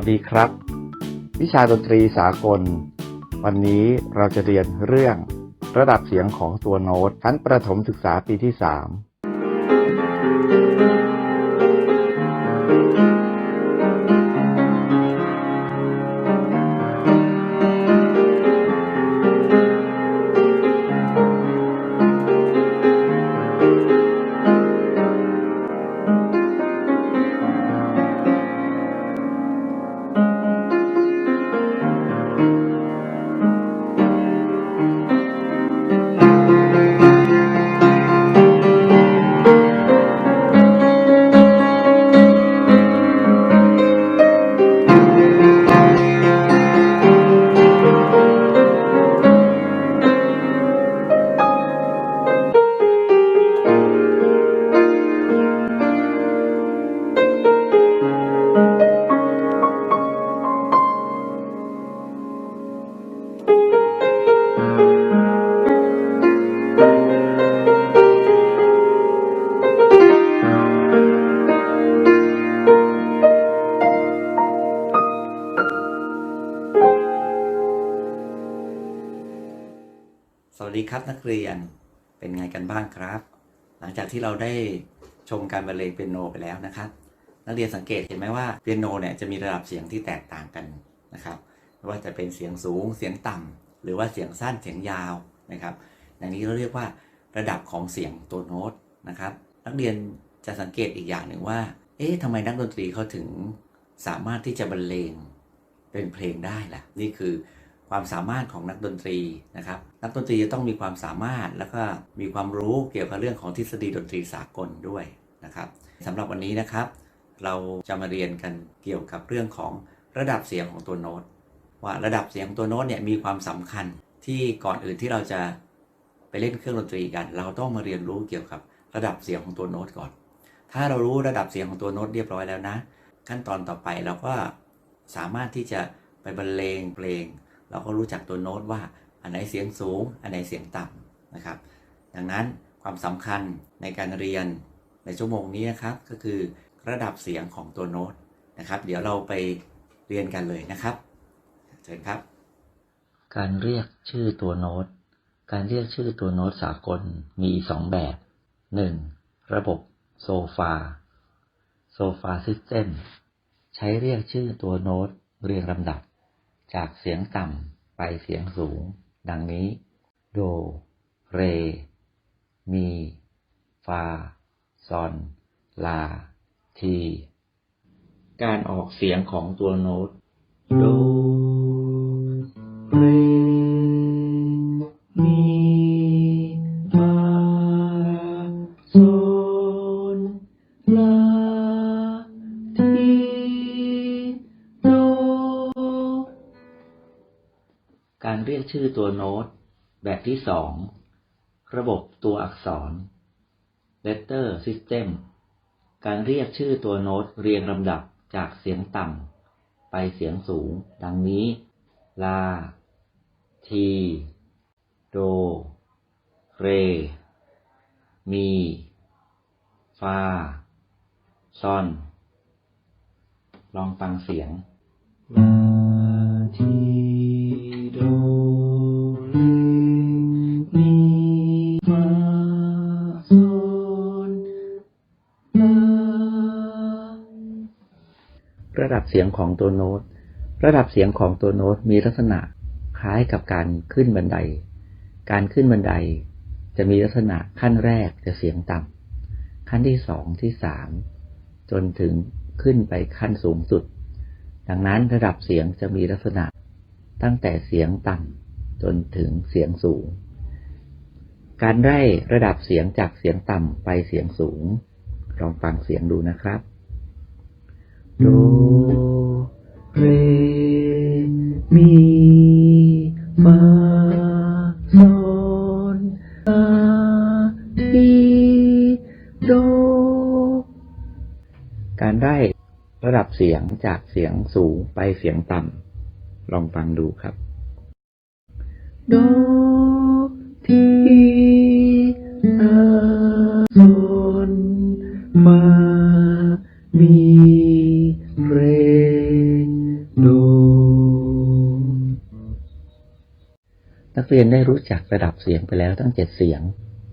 วัสดีครับ วิชาดนตรีสากล วันนี้เราจะเรียนเรื่องระดับเสียงของตัวโน้ตชั้นประถมศึกษาปีที่ 3 วัสดีครับนักเรียนเป็นไงกันบ้างครับ หลังจากที่เราได้ชมการบรรเลงเปียโนไปแล้วนะครับ นักเรียนสังเกตเห็นไหมว่าเปียโนเนี่ยจะมีระดับเสียงที่แตกต่างกันนะครับไม่ว่าจะเป็นเสียงสูงเสียงต่ำหรือว่าเสียงสั้นเสียงยาวนะครับอย่างนี้เราเรียกว่าระดับของเสียงตัวโน้ตนะครับ นักเรียนจะสังเกตอีกอย่างหนึ่งว่า เอ๊ะทำไมนักดนตรีเขาถึงสามารถที่จะบรรเลงเป็นเพลงได้ล่ะ นี่คือ ความสามารถของนักดนตรีนะครับนักดนตรีจะต้องมีความสามารถแล้วก็มีความรู้เกี่ยวกับเรื่องของทฤษฎีดนตรีสากลด้วยนะครับสำหรับวันนี้นะครับ เราจะมาเรียนกันเกี่ยวกับเรื่องของระดับเสียงของตัวโน้ตว่าระดับเสียงของตัวโน้ตเนี่ยมีความสำคัญที่ก่อนอื่นที่เราจะไปเล่นเครื่องดนตรีกัน เราต้องมาเรียนรู้เกี่ยวกับระดับเสียงของตัวโน้ตก่อน ถ้าเรารู้ระดับเสียงของตัวโน้ตเรียบร้อยแล้วนะ ขั้นตอนต่อไปเราก็สามารถที่จะไปบรรเลงเพลง เราก็รู้จักตัวโน้ตว่าอันไหนเสียงสูง อันไหนเสียงต่ำนะครับ ดังนั้นความสำคัญในการเรียนในชั่วโมงนี้นะครับ ก็คือระดับเสียงของตัวโน้ตนะครับ เดี๋ยวเราไปเรียนกันเลยนะครับเชิญครับ การเรียกชื่อตัวโน้ต การเรียกชื่อตัวโน้ตสากลมีสองแบบหนึ่งระบบโซฟาโซฟาซิสเต็มใช้เรียกชื่อตัวโน้ตเรียงลำดับ จากเสียงต่ำไปเสียงสูง ดังนี้ โด เร มี ฟา ซอน ลา ที การออกเสียงของตัวโน้ต โด การเรียกชื่อตัวโน้ต แบบที่สองระบบตัวอักษร letter system การเรียกชื่อตัวโน้ตเรียงลำดับจากเสียงต่ำไปเสียงสูง ดังนี้ ลา ที โด เร มี ฟา ซอน ลองฟังเสียง เสียงของตัวโน้ต ระดับเสียงของตัวโน้ตมีลักษณะคล้ายกับการขึ้นบันได การขึ้นบันไดจะมีลักษณะขั้นแรกจะเสียงต่ำขั้นที่สองที่สามจนถึงขึ้นไปขั้นสูงสุด ดังนั้นระดับเสียงจะมีลักษณะตั้งแต่เสียงต่ำจนถึงเสียงสูง การไล่ระดับเสียงจากเสียงต่ำไปเสียงสูง ลองฟังเสียงดูนะครับ โดเรมีฟาซอนลาทีโด การได้ระดับเสียงจากเสียงสูงไปเสียงต่ำลองฟังดูครับ โดทีลาซอามีเเรียนได้รู้จักระดับเสียงไปแล้วตั้งเจ็ดเสียง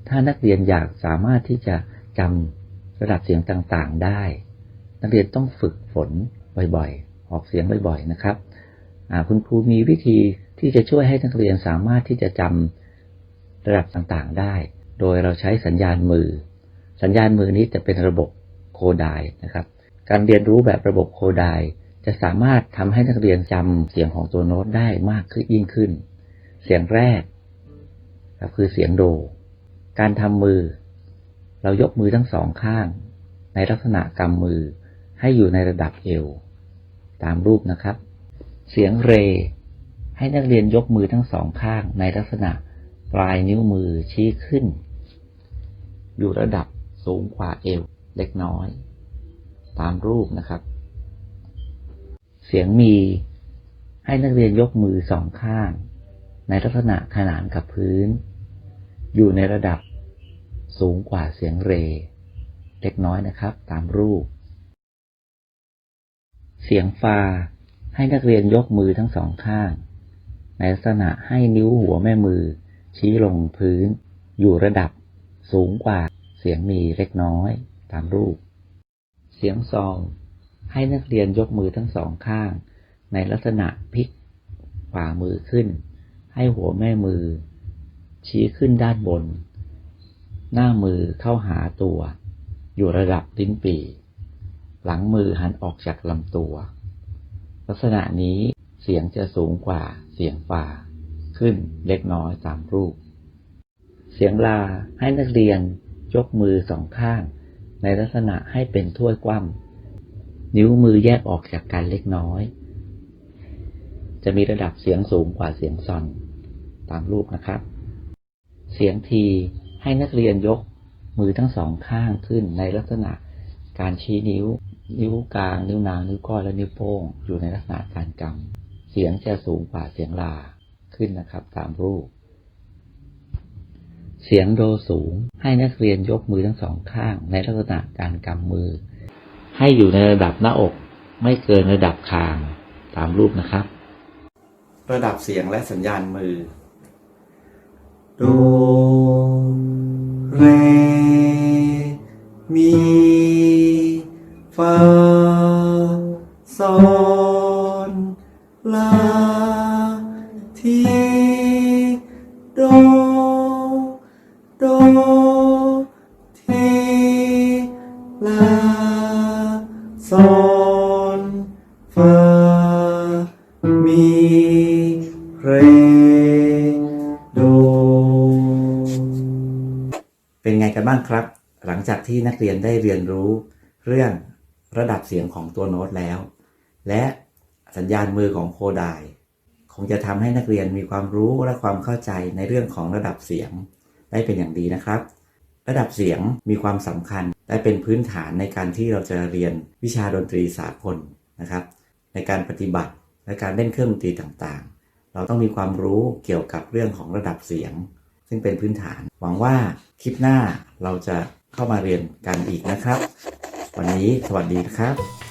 ถ้านักเรียนอยากสามารถที่จะจำระดับเสียงต่างๆได้ นักเรียนต้องฝึกฝนบ่อยๆ ออกเสียงบ่อยๆ นะครับคุณครูมีวิธีที่จะช่วยให้นักเรียนสามารถที่จะจำระดับต่างๆได้ โดยเราใช้สัญญาณมือ สัญญาณมือนี้จะเป็นระบบโคไดนะครับ การเรียนรู้แบบระบบโคไดจะสามารถทำให้นักเรียนจำเสียงของตัวโน้ตได้มากขึ้นยิ่งขึ้น เสียงแรกก็คือเสียงโด การทำมือ เรายกมือทั้งสองข้าง ในลักษณะกำมือให้อยู่ในระดับเอว ตามรูปนะครับ เสียงเร ให้นักเรียนยกมือทั้งสองข้าง ในลักษณะปลายนิ้วมือชี้ขึ้น อยู่ระดับสูงกว่าเอวเล็กน้อย ตามรูปนะครับ เสียงมี ให้นักเรียนยกมือสองข้าง ในลักษณะขนานกับพื้น อยู่ในระดับสูงกว่าเสียงเร เล็กน้อยนะครับตามรูป เสียงฟาให้นักเรียนยกมือทั้งสองข้าง ในลักษณะให้นิ้วหัวแม่มือ ชี้ลงพื้น อยู่ระดับสูงกว่าเสียงมีเล็กน้อยตามรูป เสียงซอง ให้นักเรียนยกมือทั้งสองข้าง ในลักษณะพลิกฝ่ามือขึ้น ให้หัวแม่มือ ชี้ขึ้นด้านบน หน้ามือเข้าหาตัว อยู่ระดับลิ้นปี่ หลังมือหันออกจากลำตัว ลักษณะนี้เสียงจะสูงกว่าเสียงฝ่า ขึ้นเล็กน้อยตามรูป เสียงลาให้นักเรียนยกมือสองข้าง ในลักษณะให้เป็นถ้วยกว้ำนิ้วมือแยกออกจากกันเล็กน้อย จะมีระดับเสียงสูงกว่าเสียงซอน ตามรูปนะครับ เสียงทีให้นักเรียนยกมือทั้งสองข้างขึ้นในลักษณะการชี้นิ้ว นิ้วกลาง นิ้วนาง นิ้วก้อย และนิ้วโป้ง อยู่ในลักษณะการกำ เสียงจะสูงกว่าเสียงลาขึ้นนะครับ ตามรูป เสียงโดสูง ให้นักเรียนยกมือทั้งสองข้าง ในลักษณะการกำมือ ให้อยู่ในระดับหน้าอก ไม่เกินระดับคาง ตามรูปนะครับ ระดับเสียงและสัญญาณมือ โดเรมีฟาซอนลาทีโดโดทีลาซอนฟาางครับ หลังจากที่นักเรียนได้เรียนรู้เรื่องระดับเสียงของตัวโน้ตแล้ว และสัญญาณมือของโคไดคงจะทำให้นักเรียนมีความรู้และความเข้าใจในเรื่องของระดับเสียง ได้เป็นอย่างดีนะครับ ระดับเสียงมีความสำคัญและเป็นพื้นฐานในการที่เราจะเรียนวิชาดนตรีสากลนะครับ ในการปฏิบัติและการเล่นเครื่องดนตรีต่างๆ เราต้องมีความรู้เกี่ยวกับเรื่องของระดับเสียง ซึ่งเป็นพื้นฐาน หวังว่าคลิปหน้าเราจะเข้ามาเรียนกันอีกนะครับ วันนี้สวัสดีครับ